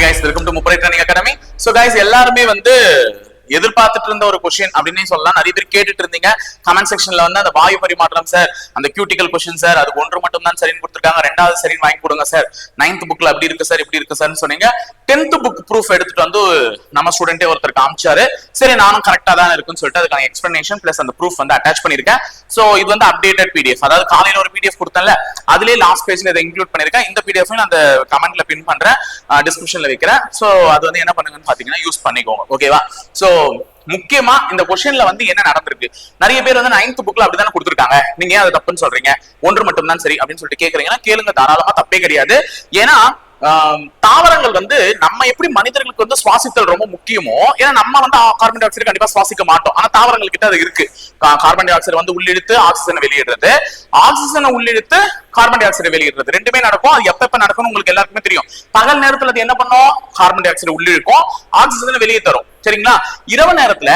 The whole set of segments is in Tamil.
ஹாய் கைஸ் வெல்கம் டு முப்படை ட்ரைனிங் அகாடமி ஸோ கைஸ் எல்லாருமே வந்து எதிர்பார்த்துட்டு இருந்த ஒரு கொஸ்டின் அப்படின்னு சொல்லலாம். நிறைய பேர் கேட்டுட்டு இருந்தீங்க கமெண்ட் செக்ஷன்ல வந்து அந்த வாயு பரிமாற்றம் சார் அந்த கியூட்டிக்கல் கொஸ்டின் சார் அது ஒன்று மட்டும் தான் சரின்னு கொடுத்துருக்காங்க. ரெண்டாவது சரின்னு வாங்கி கொடுங்க சார் நைன்த் புக்ல அப்படி இருக்கு சார் இப்படி இருக்கு சார்னு சொன்னீங்க. டென்த் புக் ப்ரூஃப் எடுத்துட்டு வந்து நம்ம ஸ்டூடெண்டே ஒருத்தர் காமிச்சாரு. சரி நானும் கரெக்டா தான் இருக்குன்னு சொல்லிட்டு அதுக்கான எக்ஸ்பிளனேஷன் பிளஸ் அந்த ப்ரூஃப் வந்து அட்டாச் பண்ணிருக்கேன் சோ இது வந்து அப்டேட்டட் பிடிஎஃப் அதாவது காலையில ஒரு பிடிஎஃப் கொடுத்தேன்ல. அதுலயே லாஸ்ட் பேஜ்ல இதை இன்க்ளூட் பண்ணிருக்கேன் இந்த பிடிஎஃப் நான் அந்த கமெண்ட்ல பின் பண்றேன். டிஸ்கிரிப்ஷன்ல வைக்கிறேன். சோ அது வந்து என்ன பண்ணுங்கன்னு பாத்தீங்கன்னா யூஸ் பண்ணிக்கோங்க. ஓகேவா சோ முக்கியமா இந்த கொஸ்டின்ல வந்து என்ன நடந்திருக்கு? நிறைய பேர் வந்து நைன்த் புக்ல அப்படிதானே கொடுத்துருக்காங்க. நீங்க ஏன் அதை தப்புன்னு சொல்றீங்க? ஒன்று மட்டும் தான் சரி அப்படின்னு சொல்லிட்டு கேக்குறீங்கன்னா கேளுங்க. தாராளமா தப்பே கிடையாது. ஏன்னா தாவரங்கள் வந்து நம்ம எப்படி மனிதர்களுக்கு வந்து சுவாசித்தல் ரொம்ப முக்கியமோ ஏன்னா நம்ம வந்து கார்பன் டை ஆக்சைடு கண்டிப்பா சுவாசிக்க மாட்டோம். ஆனா தாவரங்கள் கிட்ட அது இருக்கு. கார்பன் டை ஆக்சைடு வந்து உள்ளிழுத்து ஆக்சிஜனை வெளியிடுறது. ஆக்சிஜனை உள்ளிழுத்து கார்பன் டை ஆக்சைடு வெளியிடுறது. ரெண்டுமே நடக்கும். அது எப்ப எப்ப நடக்கும்னு உங்களுக்கு எல்லாருக்குமே தெரியும். பகல் நேரத்துல அது என்ன பண்ணும்? கார்பன் டை ஆக்சைடு உள்ளிழுக்கும். ஆக்சிஜனை வெளியே தரும். சரிங்களா? இரவு நேரத்துல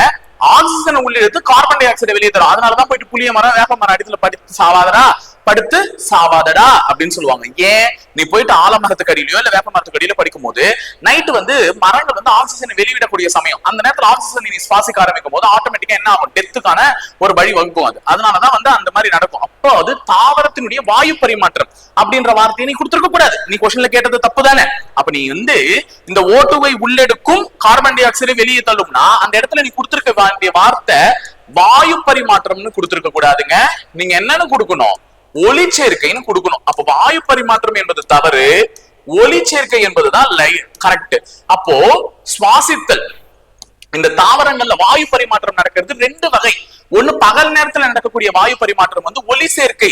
ஆக்சிஜனை உள்ளிழுத்து கார்பன் டை ஆக்சைடை வெளியே தரும். அதனாலதான் போயிட்டு புளிய மரம் வேப்ப மரம் அடித்துல படித்து சாவாதரா படுத்து சாவாதடா அப்படின்னு சொல்லுவாங்க. ஏன்? நீ போயிட்டு ஆலமரத்துக்கு அடியிலயோ இல்ல வேப்ப மரத்துக்கு அடியில படிக்கும் போது நைட் வந்து மரங்கள் வந்து ஆக்சிஜனை வெளியிடக்கூடிய சமயம். அந்த நேரத்துல ஆக்சிஜன் நீ சுவாசிக்க ஆரம்பிக்கும் போது ஆட்டோமேட்டிக்கா என்ன ஆகும்? டெத்துக்கான ஒரு வழி வகுக்கும் அது. அதனாலதான் வந்து அந்த மாதிரி நடக்கும். அப்போ அது தாவரத்தினுடைய வாயு பரிமாற்றம் அப்படின்ற வார்த்தையை நீ கொடுத்துருக்க கூடாது. நீ கொஸ்டின்ல கேட்டது தப்பு தானே? அப்ப நீ வந்து இந்த ஓட்டுவை உள்ளெடுக்கும் கார்பன் டை ஆக்சைடை வெளியே தள்ளும்னா அந்த இடத்துல நீ கொடுத்துருக்க வேண்டிய வார்த்தை வாயு பரிமாற்றம்னு கொடுத்துருக்க கூடாதுங்க. நீங்க என்னன்னு கொடுக்கணும். ஒளிச்சேர்க்கைன்னு கொடுக்கணும். அப்ப வாயு பரிமாற்றம் என்பது தவறு ஒளிச்சேர்க்கை என்பதுதான் கரெக்ட் அப்போ சுவாசித்தல். இந்த தாவரங்கள்ல வாயு பரிமாற்றம் நடக்கிறது ரெண்டு வகை. ஒண்ணு பகல் நேரத்துல நடக்கக்கூடிய வாயு பரிமாற்றம் வந்து ஒளி சேர்க்கை.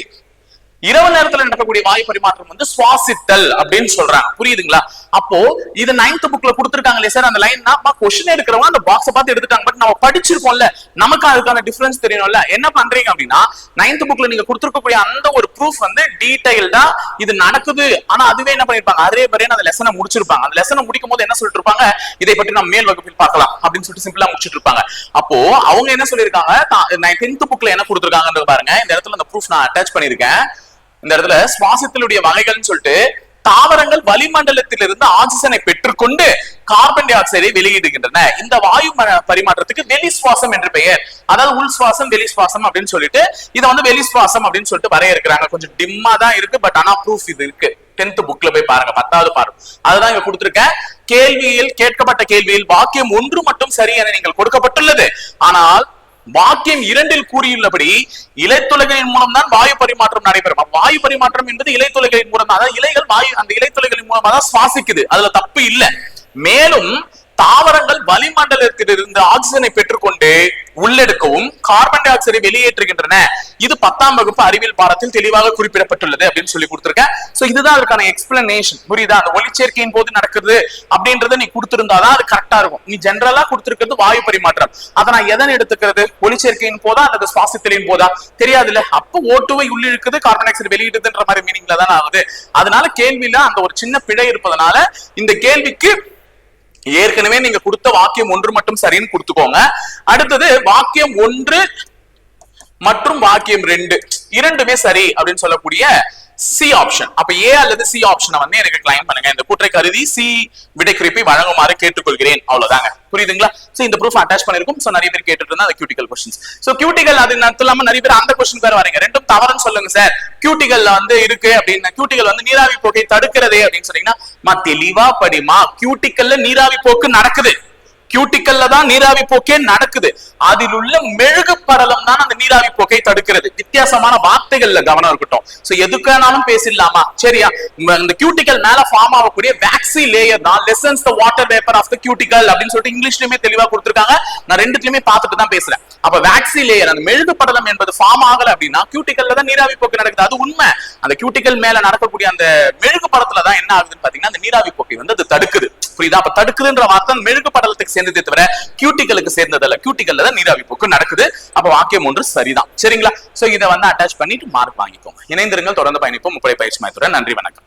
இரவு நேரத்துல நடக்கக்கூடிய வாயு பரிமாற்றம் வந்து சுவாசித்தல் அப்படின்னு சொல்றாங்க. புரியுதுங்களா? அப்போ இது நைன்த் புக்ல கொடுத்துருக்காங்களே சார் அந்த லைன் கொஸ்டின் எடுக்கிறவங்க அந்த பாக்ஸ பார்த்து எடுத்துட்டாங்க. பட் நம்ம படிச்சிருக்கோம்ல நமக்கு அதுக்கான டிஃபரன்ஸ் தெரியணும்ல. என்ன பண்றீங்க அப்படின்னா நைன்த் புக்ல நீங்க கொடுத்துருக்கக்கூடிய அந்த ஒரு ப்ரூஃப் வந்து டீடைல்டா இது நடக்குது. ஆனா அதுவே என்ன பண்ணிருப்பாங்க? அதே மாதிரியே அந்த லெசனை முடிச்சிருப்பாங்க. அந்த லெசனை முடிக்கும் போது என்ன சொல்லிட்டு இருப்பாங்க இதை பற்றி நம்ம மேல் வகுப்பில் பார்க்கலாம் அப்படின்னு சொல்லிட்டு சிம்பிளா முடிச்சிட்டு இருப்பாங்க அப்போ அவங்க என்ன சொல்லியிருக்காங்க? டென்த் புக்ல என்ன கொடுத்துருக்காங்கன்றது பாருங்க. இந்த இடத்துல அந்த ப்ரூஃப் நான் அட்டாச் பண்ணிருக்கேன் இந்த இடத்துல சுவாசத்தினுடைய வகைகள்னு சொல்லிட்டு தாவரங்கள் வளிமண்டலத்திலிருந்து ஆக்சிஜனை பெற்றுக்கொண்டு கார்பன் டை ஆக்சைடை வெளியிடுகின்றன. இந்த வாயு ம- பரிமாற்றத்துக்கு வெளி சுவாசம் என்று பெயர். அதாவது உள் சுவாசம் வெளி சுவாசம் அப்படின்னு சொல்லிட்டு இதை வந்து வெளி சுவாசம் அப்படின்னு சொல்லிட்டு வரையறுக்கிறாங்க. கொஞ்சம் டிம்மா தான் இருக்கு பட் ஆனா ப்ரூஃப் இது இருக்கு. டென்த் புக்ல போய் பாருங்க பத்தாவது பாருங்க அதுதான் இங்க கொடுத்திருக்கேன். கேள்வியில் கேட்கப்பட்ட கேள்வியில் வாக்கியம் ஒன்று மட்டும் சரி என நீங்கள் கொடுக்கப்பட்டுள்ளது. ஆனால் வாக்கியம் இரண்டில் கூறியுள்ளபடி இலைத்துளைகளின் மூலம் தான் வாயு பரிமாற்றம் நடைபெறும். வாயு பரிமாற்றம் என்பது இலைத்துளைகளின் மூலம் அதாவது இலைகள் வாயு அந்த இலைத்துளைகளின் மூலமா தான் சுவாசிக்குது. அதுல தப்பு இல்லை. மேலும் தாவரங்கள் வளிமண்டலத்திலிருந்து ஆக்சிஜனை பெற்றுக்கொண்டு உள்ளெடுக்கவும் கார்பன் டை ஆக்சைடை வெளியேற்றுகின்றன. இது பத்தாம் வகுப்பு அறிவியல் பாடத்தில் தெளிவாக குறிப்பிடப்பட்டுள்ளது அப்படின்னு சொல்லி கொடுத்திருக்கேன். சோ இதுதான் அதற்கான எக்ஸ்பிளனேஷன் புரியுதா? அந்த ஒளிச்சேர்க்கையின் போது நடக்குது அப்படின்றத நீ கொடுத்திருந்தாதான் அது கரெக்டா இருக்கும். நீ ஜென்ரலா கொடுத்திருக்கிறது வாயு பரிமாற்றம். அதை நான் எதன் எடுத்துக்கிறது? ஒளிச்சேர்க்கையின் போதா? அல்லது சுவாசத்திலையும் போதா? தெரியாதுல்ல. அப்ப ஓட்டுவை உள்ளிழுக்குது கார்பன் டை ஆக்சைடு வெளியிடுதுன்ற மாதிரி மீனிங்ல தான் ஆகுது. அதனால கேள்வியில அந்த ஒரு சின்ன பிழை இருப்பதனால இந்த கேள்விக்கு ஏற்கனவே நீங்க கொடுத்த வாக்கியம் ஒன்று மட்டும் சரின்னு கொடுத்துக்கோங்க. அடுத்தது வாக்கியம் ஒன்று மற்றும் வாக்கியம் ரெண்டு. இரண்டுமே சரி அப்படின்னு சொல்லக்கூடிய சி ஆப்ஷன் அப்ப ஏ அல்லது சி ஆப்ஷனை வந்து எனக்கு கிளைம் பண்ணுங்க. இந்த கூற்றை கருதி சி விடை குறிப்பை வழங்குமாறு கேட்டுக்கொள்கிறேன். அவ்வளவுதாங்க. புரியுதுங்களா? சோ இந்த ப்ரூஃப் அட்டாச் பண்ணிருக்கும். சோ நிறைய பேர் கேட்டுட்டு இருந்தா அந்த கியூட்டிக்கல் கொஸ்டின்ஸ் சோ கியூட்டிகல் அது இல்லாம நிறைய பேர் அந்த கொஸ்டின் பேர் வரீங்க ரெண்டும் தவறுன்னு சொல்லுங்க சார் கியூட்டிகல்ல வந்து இருக்கு அப்படின்னு. கியூட்டிகல் வந்து நீராவி போக்கை தடுக்கிறதே அப்படின்னு சொன்னீங்கன்னா மா தெளிவா படிமா கியூட்டிக்கல்ல நீராவி போக்கு நடக்குது. கியூட்டிக்கல்ல தான் நீராவி போக்கே நடக்குது. அதில் உள்ள மெழுகு படலம் தான் அந்த தடுக்கிறது. வித்தியாசமான வார்த்தைகள்ல கவனம் இருக்கட்டும். சோ எதுக்கானாலும் பேசிடலாமா? சரியா? இந்த கியூட்டிக்கல் மேல ஃபார்ம் ஆகக்கூடிய வேக்சி லேயர் தான். Lessens the water vapour of the cuticle அப்படின்னு சொல்லிட்டு இங்கிலீஷ்லயுமே தெளிவா கொடுத்துருக்காங்க. நான் ரெண்டுத்துலயுமே பார்த்துட்டு தான் பேசுறேன். அப்ப வேக்சி லேயர் அந்த மெழுகு படலம் என்பது ஃபார்ம் ஆகல அப்படின்னா கியூட்டிக்கல்ல தான் நீராவி போக்கு நடக்குது. அது உண்மை. அந்த கியூட்டிக்கல் மேல நடக்கக்கூடிய அந்த மெழுகு படத்துல தான் என்ன ஆகுதுன்னு பாத்தீங்கன்னா அந்த நீராவி போக்கை வந்து அது தடுக்குது. புரியுதா? அப்ப தடுக்குதுன்ற வார்த்தை மெழுகு படலத்துக்கு சேர்ந்ததே தவிர கியூட்டிக்கலுக்கு சேர்ந்ததல்ல. கியூட்டிக்கல்ல தான் நீராவி போக்கு நடக்குது. அப்ப வாக்கியம் ஒன்று சரிதான். சரிங்களா? சோ இதை வந்து அட்டாச் பண்ணிட்டு மார்க் வாங்கிக்கோங்க. இணைந்திருங்கள். தொடர்ந்து பயணிப்போம். முப்படை பயிற்சி மையத்துடன் நன்றி வணக்கம்.